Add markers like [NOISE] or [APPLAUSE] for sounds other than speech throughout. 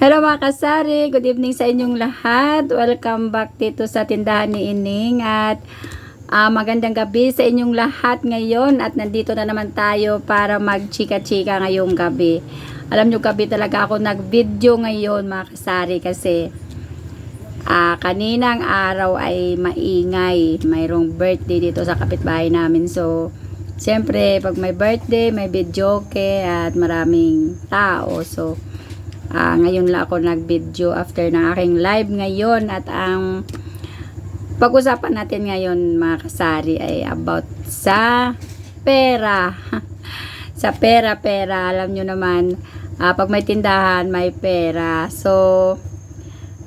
Hello mga kasari, good evening sa inyong lahat. Welcome back dito sa tindahan ni Ining at ah, magandang gabi sa inyong lahat ngayon at nandito na naman tayo para magchika-chika ngayong gabi. Alam nyo gabi talaga ako nag-video ngayon mga kasari kasi ah, kaninang araw ay maingay. Mayroong birthday dito sa kapitbahay namin so Siyempre, pag may birthday, may video at maraming tao. So, Ah, ngayon lang ako nag-video after ng aking live ngayon at ang pag-usapan natin ngayon mga kasari ay about sa pera. [LAUGHS] sa pera, pera. Alam nyo naman, ah, pag may tindahan, may pera. So,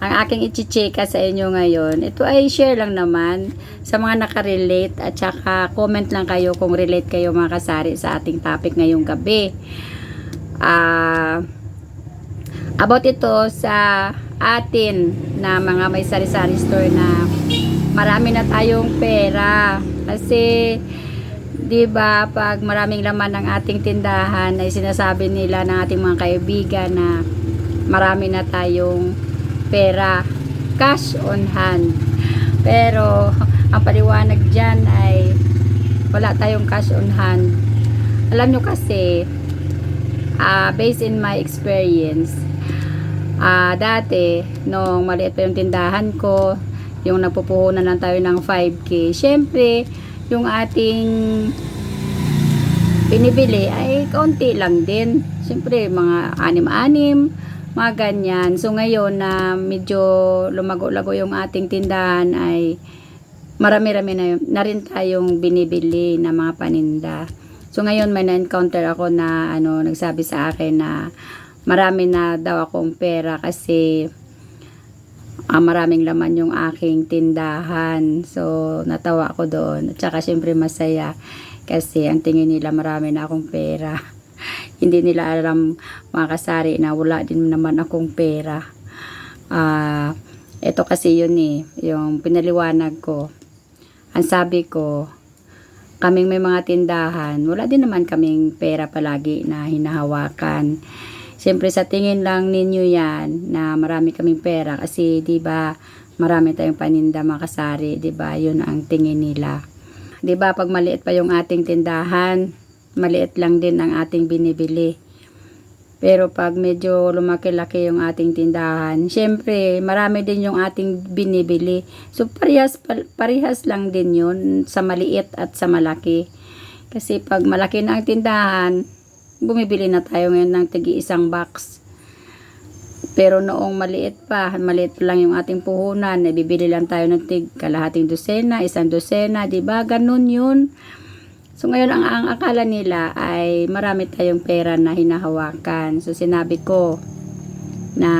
ang aking ichichika sa inyo ngayon, ito ay share lang naman sa mga nakarelate at saka comment lang kayo kung relate kayo mga kasari sa ating topic ngayong gabi. Ah, about ito sa atin na mga may sari-sari store na marami na tayong pera. Kasi 'di ba pag maraming laman ng ating tindahan ay sinasabi nila ng ating mga kaibigan na marami na tayong pera cash on hand. Pero ang paliwanag dyan ay wala tayong cash on hand. Alam nyo kasi ah, based in my experience Ah, dati, nung maliit pa yung tindahan ko, yung nagpupuhunan lang tayo ng 5K, syempre, yung ating binibili ay kaunti lang din. Syempre, mga anim-anim, mga ganyan. So, ngayon na medyo lumago-lago yung ating tindahan ay marami-rami na, na rin tayong binibili na mga paninda. So, ngayon may na-encounter ako na ano, nagsabi sa akin na marami na daw akong pera kasi ah, maraming laman yung aking tindahan. So, natawa ako doon. At saka, syempre, masaya. Kasi, ang tingin nila, marami na akong pera. [LAUGHS] Hindi nila alam, mga kasari, na wala din naman akong pera. Ah, ito kasi yun eh, yung pinaliwanag ko. Ang sabi ko, kaming may mga tindahan, wala din naman kaming pera palagi na hinahawakan. Siyempre sa tingin lang ninyo yan na marami kaming pera kasi 'di ba marami tayong paninda mga kasari, 'di ba? 'Yun ang tingin nila. 'Di ba pag maliit pa yung ating tindahan, maliit lang din ang ating binibili. Pero pag medyo lumaki-laki yung ating tindahan, syempre marami din yung ating binibili. So parehas pa- parehas lang din 'yun sa maliit at sa malaki. Kasi pag malaki na ang tindahan, bumibili na tayo ngayon ng tigi isang box. Pero noong maliit pa, maliit pa lang yung ating puhunan, eh, bibili lang tayo ng tig kalahating dosena, isang dosena, di ba? Ganun yun. So ngayon ang, ang akala nila ay marami tayong pera na hinahawakan. So sinabi ko na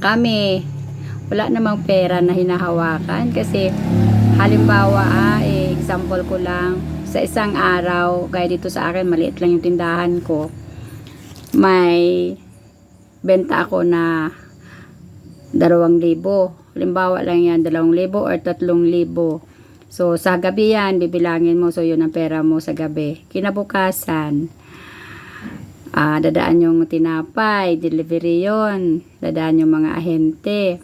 kami wala namang pera na hinahawakan kasi halimbawa ah, eh, example ko lang sa isang araw, gaya dito sa akin, maliit lang yung tindahan ko, may benta ako na dalawang libo. Halimbawa lang yan, dalawang libo or tatlong libo. So, sa gabi yan, bibilangin mo. So, yun ang pera mo sa gabi. Kinabukasan, ah dadaan yung tinapay, delivery yon Dadaan yung mga ahente.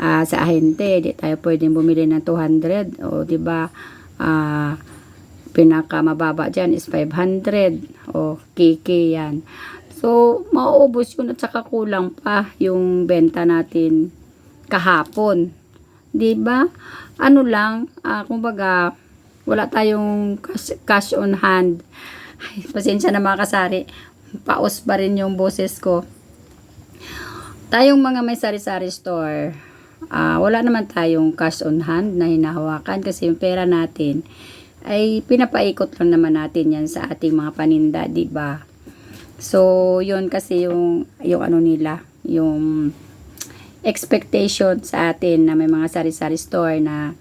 Ah, sa ahente, di tayo pwedeng bumili ng 200. O, di ba? Ah, pinaka mababa dyan is 500 o kiki yan. So, mauubos yun at saka kulang pa yung benta natin kahapon. 'Di ba? Ano lang, ah, kumbaga, wala tayong cash, cash on hand. Ay, pasensya na mga kasari. Paus pa rin yung boses ko. Tayong mga may sari-sari store, ah, wala naman tayong cash on hand na hinahawakan kasi yung pera natin ay pinapaikot lang naman natin yan sa ating mga paninda, 'di ba? So, yun kasi yung yung ano nila, yung expectation sa atin na may mga sari-sari store na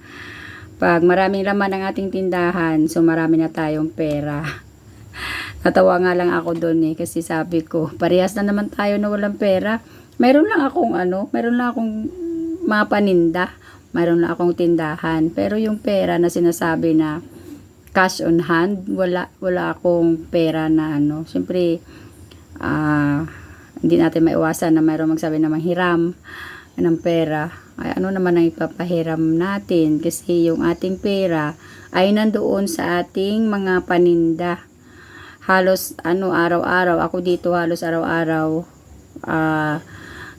pag maraming laman ang ating tindahan, so marami na tayong pera. [LAUGHS] Natawa nga lang ako doon eh kasi sabi ko, parehas na naman tayo na walang pera. Meron lang akong ano, meron lang akong mga paninda, meron lang akong tindahan. Pero yung pera na sinasabi na cash on hand, wala wala akong pera na ano. Siyempre ah hindi natin maiwasan na mayroong magsabi na manghiram ng pera. Ay ano naman ang ipapahiram natin kasi yung ating pera ay nandoon sa ating mga paninda. Halos ano araw-araw, ako dito halos araw-araw ah,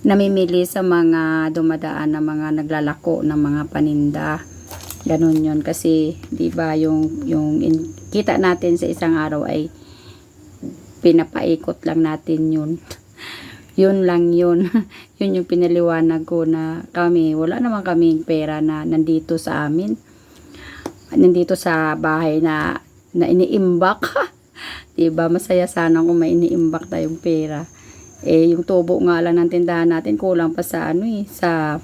namimili sa mga dumadaan na mga naglalako ng mga paninda. Ganun yon kasi 'di ba yung yung in- kita natin sa isang araw ay pinapaikot lang natin yun. Yun lang yun. [LAUGHS] yun yung pinaliwanag ko na kami, wala naman kaming pera na nandito sa amin. Nandito sa bahay na, na iniimbak. [LAUGHS] diba? Masaya sana kung may iniimbak tayong pera. Eh, yung tubo nga lang ng tindahan natin, kulang pa sa ano eh, sa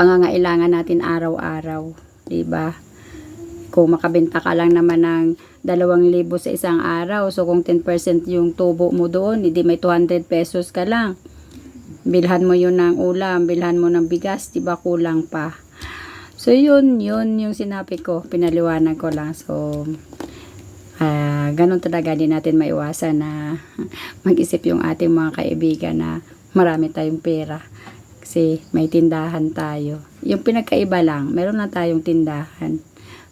pangangailangan natin araw-araw. Diba? Kung makabenta ka lang naman ng 2,000 sa isang araw. So, kung 10% yung tubo mo doon, hindi may 200 pesos ka lang. Bilhan mo yun ng ulam, bilhan mo ng bigas, di ba kulang pa. So, yun, yun yung sinabi ko. Pinaliwanag ko lang. So, ah ganun talaga din natin maiwasan na [LAUGHS] mag-isip yung ating mga kaibigan na marami tayong pera. Kasi may tindahan tayo. Yung pinagkaiba lang, meron na tayong tindahan.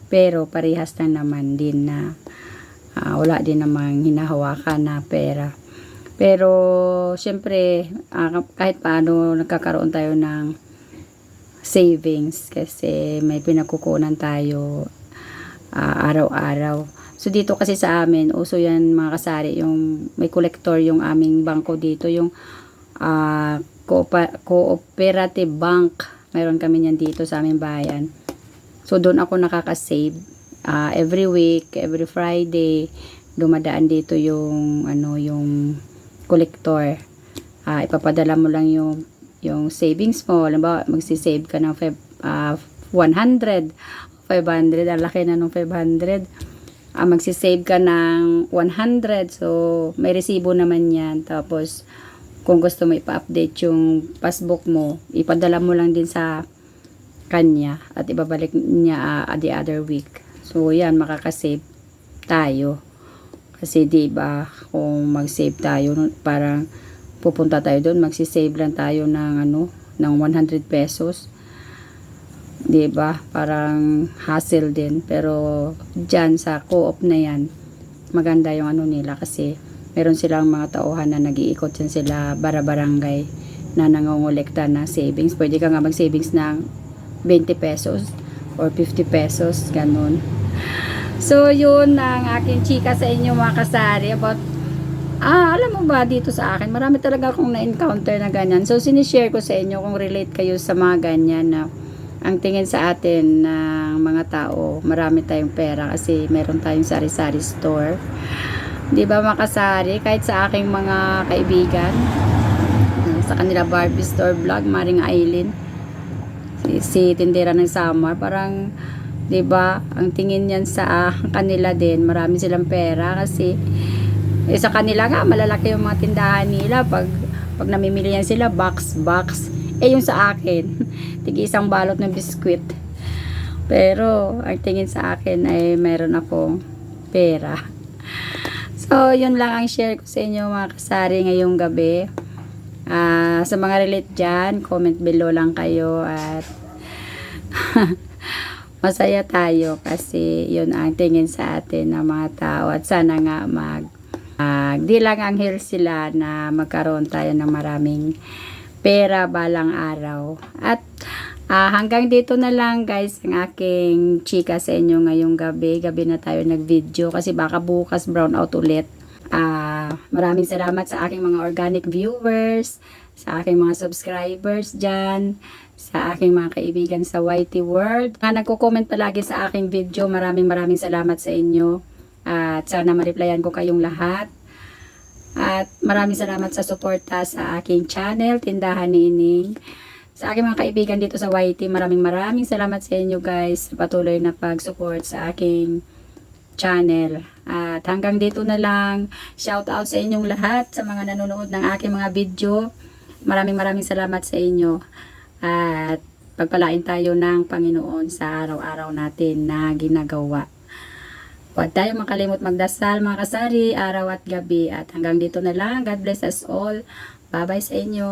Pero parehas lang naman din na ah, wala din namang hinahawakan na pera. Pero syempre ah, kahit paano nagkakaroon tayo ng savings kasi may pinagkukunan tayo ah, araw-araw. So dito kasi sa amin, uso yan mga kasari, yung may collector yung aming bangko dito, yung Coopa- cooperative bank. Mayroon kami niyan dito sa aming bayan. So, doon ako nakaka-save. Ah, every week, every Friday, dumadaan dito yung, ano, yung collector. Ah, ipapadala mo lang yung, yung savings mo. Halimbawa, magsisave ka ng feb- ah, 100, 500, ang laki na ng 500. Ah, magsisave ka ng 100, so may resibo naman yan. Tapos, kung gusto mo ipa-update yung passbook mo, ipadala mo lang din sa kanya at ibabalik niya uh, the other week. So, yan, makakasave tayo. Kasi, di ba kung mag-save tayo, parang pupunta tayo doon, magsisave lang tayo ng, ano, ng 100 pesos. Di ba Parang hassle din. Pero, dyan sa co-op na yan, maganda yung ano nila kasi meron silang mga tauhan na nag-iikot sila bara-barangay na nangongolekta ng savings. Pwede ka nga mag-savings ng 20 pesos or 50 pesos, ganun. So, yun ang aking chika sa inyo mga kasari about Ah, alam mo ba dito sa akin, marami talaga akong na-encounter na ganyan. So, sinishare ko sa inyo kung relate kayo sa mga ganyan na ang tingin sa atin ng mga tao, marami tayong pera kasi meron tayong sari-sari store. 'Di ba makasari kahit sa aking mga kaibigan sa kanila Barbie store vlog, Maring Aileen si, tindera ng Samar, parang 'di ba ang tingin niyan sa ah, kanila din, marami silang pera kasi eh, sa kanila nga malalaki yung mga tindahan nila. Pag pag namimili yan sila box box. Eh yung sa akin [LAUGHS] tigi isang balot ng biskwit. Pero ang tingin sa akin ay meron akong pera. [LAUGHS] So yun lang ang share ko sa inyo mga kasari ngayong gabi Ah, sa mga relate dyan comment below lang kayo at [LAUGHS] masaya tayo kasi yun ang tingin sa atin ng mga tao at sana nga mag ah, di lang ang anghel sila na magkaroon tayo ng maraming pera balang araw. At ah, hanggang dito na lang guys ang aking chika sa inyo ngayong gabi. Gabi na tayo nag video kasi baka bukas brown out ulit Ah, maraming salamat sa aking mga organic viewers, sa aking mga subscribers dyan, sa aking mga kaibigan sa YT World. Mga nagko-comment palagi sa aking video, maraming maraming salamat sa inyo. At sana ma-replyan ko kayong lahat. At maraming salamat sa suporta sa aking channel, Tindahan ni Ining. Sa aking mga kaibigan dito sa YT, maraming maraming salamat sa inyo guys patuloy na pag-support sa aking channel. At hanggang dito na lang. Shout out sa inyong lahat sa mga nanonood ng aking mga video. Maraming maraming salamat sa inyo. At pagpalain tayo ng Panginoon sa araw-araw natin na ginagawa. Huwag tayo makalimot magdasal mga kasari, araw at gabi. At hanggang dito na lang. God bless us all. Bye-bye sa inyo.